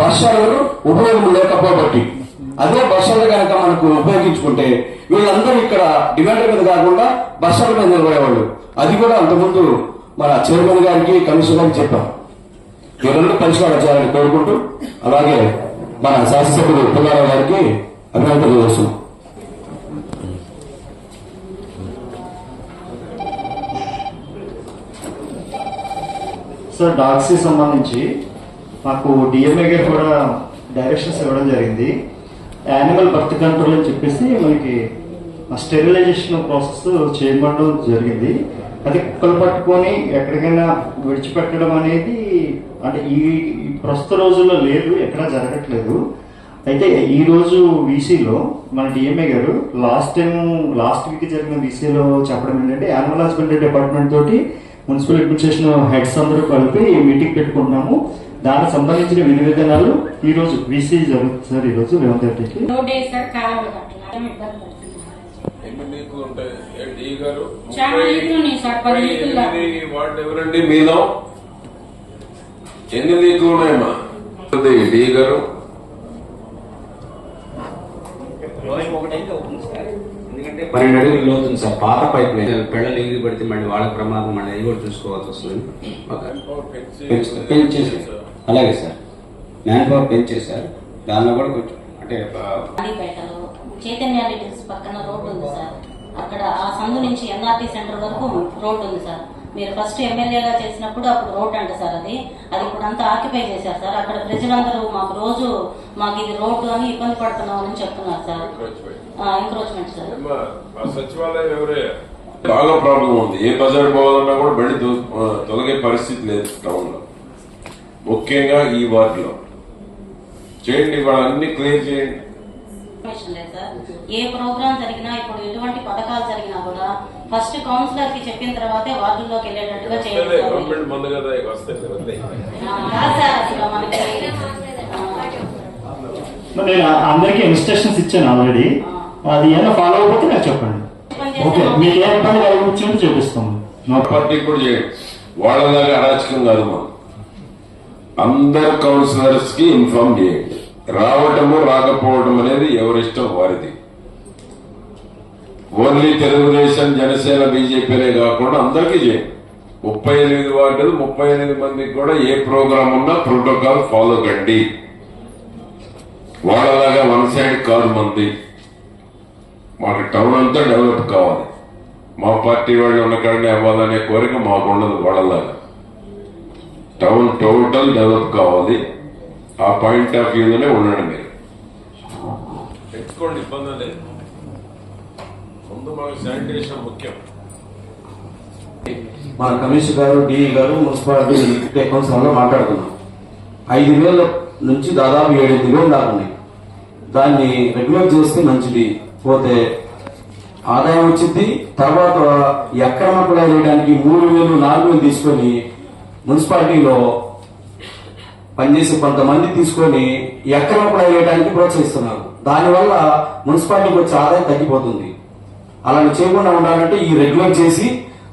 Bus ఉపయోగం లేకపోబట్టి. అదే బస్సులు కనుక మనకు ఉపయోగించుకుంటే వీళ్ళందరూ ఇక్కడ డిమాండ్ మీద కాకుండా బస్ మీద నిలబడేవాళ్ళు. అది కూడా అంతకుముందు మన చైర్మన్ గారికి కమిషనర్ గారికి చెప్పాం. వీళ్ళందరూ పరిష్కారం చేయాలని కోరుకుంటూ అలాగే మన శాసనసభ్యులు పుల్లారావు గారికి అభినందనలు చేస్తున్నాం సార్ డాక్సీ సంబంధించి మాకు డిఎంఏ గారు కూడా డైరెక్షన్స్ ఇవ్వడం జరిగింది. యానిమల్ బర్త్ కంట్రోల్ అని చెప్పేసి మనకి స్టెరిలైజేషన్ ప్రాసెస్ చేయడం జరిగింది. అది కుక్కలు పట్టుకొని ఎక్కడికైనా విడిచిపెట్టడం అనేది అంటే ఈ ప్రస్తుత రోజుల్లో లేదు ఎక్కడా జరగట్లేదు. అయితే ఈ రోజు వీసీలో మన డిఎంఏ గారు లాస్ట్ టైం లాస్ట్ వీక్ జరిగిన వీసీలో చెప్పడం ఏంటంటే యానిమల్ హస్బెండరీ డిపార్ట్మెంట్ తోటి మున్సిపల్ అడ్మినిస్ట్రేషన్ హెడ్స్ అందరూ కలిపి మీటింగ్ పెట్టుకుంటున్నాము. దానికి సంబంధించిన విధి విధానాలు ఈ రోజు వీసీ జరుగుతుంది సార్ ఈ రోజు లెవెన్ థర్టీకి రోడ్ వేసారు కాలువలు కట్టాలి ఇబ్బంది పడుతున్నారు ఎన్ని లీకులు ఉంటాయి? ఏంటి ఈ గారు? చాలా లీకులు ఉన్నాయి సార్. పది లీకులు దాకా. ఎనిమిది వార్డు ఎవరండి? మీలో? ఎన్ని లీకులు ఉన్నాయమ్మా? డి గారు? పన్నెండు అడుగులు లోతుంది సార్. పాత పైప్ పిల్లలు ఎగిరి పడితే మళ్ళీ వాళ్ళకి ప్రమాదం మళ్ళీ అది కూడా చూసుకోవాల్సి వస్తుంది. పెంచేసి అలాగే సార్. మ్యాన్ పవర్ పెంచేసారు దానిలో కూడా కొంచెం అంటే చైతన్య లిటిల్స్ పక్కన రోడ్డు ఉంది సార్. అక్కడ ఆ సందు నుంచి ఎన్ఆర్టీ సెంటర్ వరకు రోడ్డు ఉంది సార్. మీరు ఫస్ట్ ఎమ్మెల్యేగా చేసినప్పుడు అప్పుడు రోడ్ అంట సార్ అది. అది ఇప్పుడు అంతా ఆక్యుపై చేశారు సార్. అక్కడ ప్రజలందరూ మాకు రోజు మాకు ఇది రోడ్డు అని ఇబ్బంది పడుతున్నామని చెప్తున్నారు సార్. Encroachment sir. సచివాలయం ప్రాబ్లం ఉంది. ఏ బజార్ పోవాలన్నా కూడా బండి తొలగే పరిస్థితి లేదు టౌన్లో ముఖ్యంగా ఈ వార్డులో. చేయండి వాళ్ళన్ని క్లియర్ చేయండి. ఏ ప్రోగ్రామ్ జరిగినా ఇప్పుడు ఎటువంటి పథకాలు జరిగినా కూడా ఫస్ట్ కౌన్సిలర్కి చెప్పిన తర్వాతే వార్డుల్లోకి వెళ్ళేటట్టుగా చేయాలి అసలు మనకి నేను అందరికీ ఇన్స్ట్రక్షన్స్ ఇచ్చాను ఆల్రెడీ అది ఏమైనా ఫాలో అయిపోతే నాకు చెప్పండి. ఓకే మీకు ఏ ఇబ్బంది కలిగించో చూపిస్తాము నో. పార్టీ కూడా చేయండి. వాళ్ళలాగా అరాచకం కాదు మనం అందరు కౌన్సిలర్స్కి ఇన్ఫార్మ్ చేయండి రావటము రాకపోవడం అనేది ఎవరిష్టం? వారిది. ఓన్లీ తెలుగుదేశం జనసేన బీజేపీనే కాకుండా అందరికీ చేయండి ముప్పై ఎనిమిది వార్డులు ముప్పై ఎనిమిది మందికి కూడా ఏ ప్రోగ్రామ్ ఉన్నా ప్రోటోకాల్ ఫాలో కండి. వాళ్ళలాగా వన్ సైడ్ కాదు మంది. మాకు టౌన్ అంతా డెవలప్ కావాలి. మా పార్టీ వాళ్ళు ఉన్న కాడనే అవ్వాలనే కోరిక మాకు ఉండదు వాళ్ళలాగా. టౌన్ టోటల్ డెవలప్ కావాలి. ఆ పాయింట్ ఆఫ్ వ్యూలోనే ఉండండి మీరు. తెచ్చుకోండి ఇబ్బంది లేదు. ముందు మనకు శానిటేషన్ ముఖ్యం. మన కమిషనర్ గారు డిఈ గారు మున్సిపాలిటీ కౌన్సిలర్లో మాట్లాడుకున్నాం. ఐదు వేల నుంచి దాదాపు ఏడెనిమిది వేలు దాకా దాన్ని రెగ్యులేట్ చేస్తే మంచిది. పోతే ఆదాయం వచ్చింది తర్వాత ఎక్రమ కూడా వేయడానికి మూడు వేలు నాలుగు వేలు తీసుకొని మున్సిపాలిటీలో పనిచేసే కొంతమంది తీసుకొని ఎక్రమ కూడా వేయడానికి ప్రోత్సహిస్తున్నారు. దానివల్ల మున్సిపాలిటీకి వచ్చే ఆదాయం తగ్గిపోతుంది. అలా చేయకుండా ఉండాలంటే ఈ రెగ్యులర్ చేసి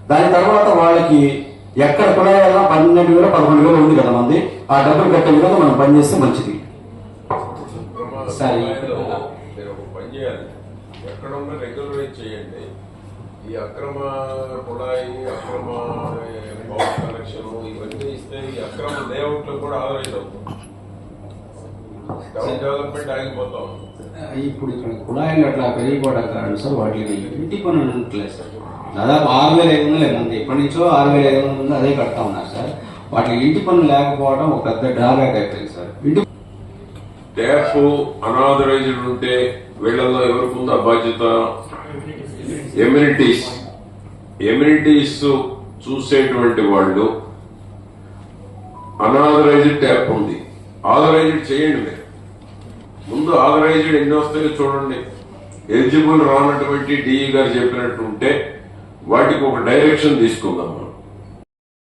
దాని తర్వాత వాళ్ళకి ఎక్కడ కొనాలన్నా పన్నెండు వేల పదకొండు వేలు ఉంది కదా మంది. ఆ డబ్బులు కట్టే విధంగా మనం పనిచేస్తే మంచిది. సరే. ఎక్కడ ఉన్న రెగ్యులరైజ్ చేయండి. ఈ అక్రమ కుళాయి అక్రమ పవర్ కనెక్షన్ ఇవన్నీ ఇస్తే ఈ అక్రమ లేఅవుట్లు కూడా ఆదరైజ్ అవుతుంది టౌన్ డెవలప్మెంట్ ఆగిపోతాం. ఇప్పుడు ఇక్కడ కుళాయిలు అట్లా పెరిగిపోవడం కారణం సార్ వాటికి ఇంటి పన్ను ఉండట్లేదు సార్. దాదాపు ఆరు వేల ఐదు వందలు ఉంది ఎప్పటి నుంచో ఆరు వేల ఐదు వందలు ఉంది అదే కడతా ఉన్నారు సార్. వాటికి ఇంటి పన్ను లేకపోవడం ఒక పెద్ద డ్రాబ్యాక్ అయిపోయింది సార్. ఇంటి ట్యాప్ అనాథరైజ్డ్ ఉంటే వీళ్ళల్లో ఎవరికి ఉందో బాధ్యత? ఎమ్యూనిటీస్ ఎమ్యూనిటీస్ చూసేటువంటి వాళ్ళు అనాథరైజ్డ్ ట్యాప్ ఉంది. ఆథరైజ్డ్ చేయండి మీరు. ముందు ఆథరైజ్డ్ ఎన్ని వస్తాయో చూడండి. ఎలిజిబుల్ రానటువంటి డిఈ గారు చెప్పినట్టు ఉంటే వాటికి ఒక డైరెక్షన్ తీసుకుందాం మనం.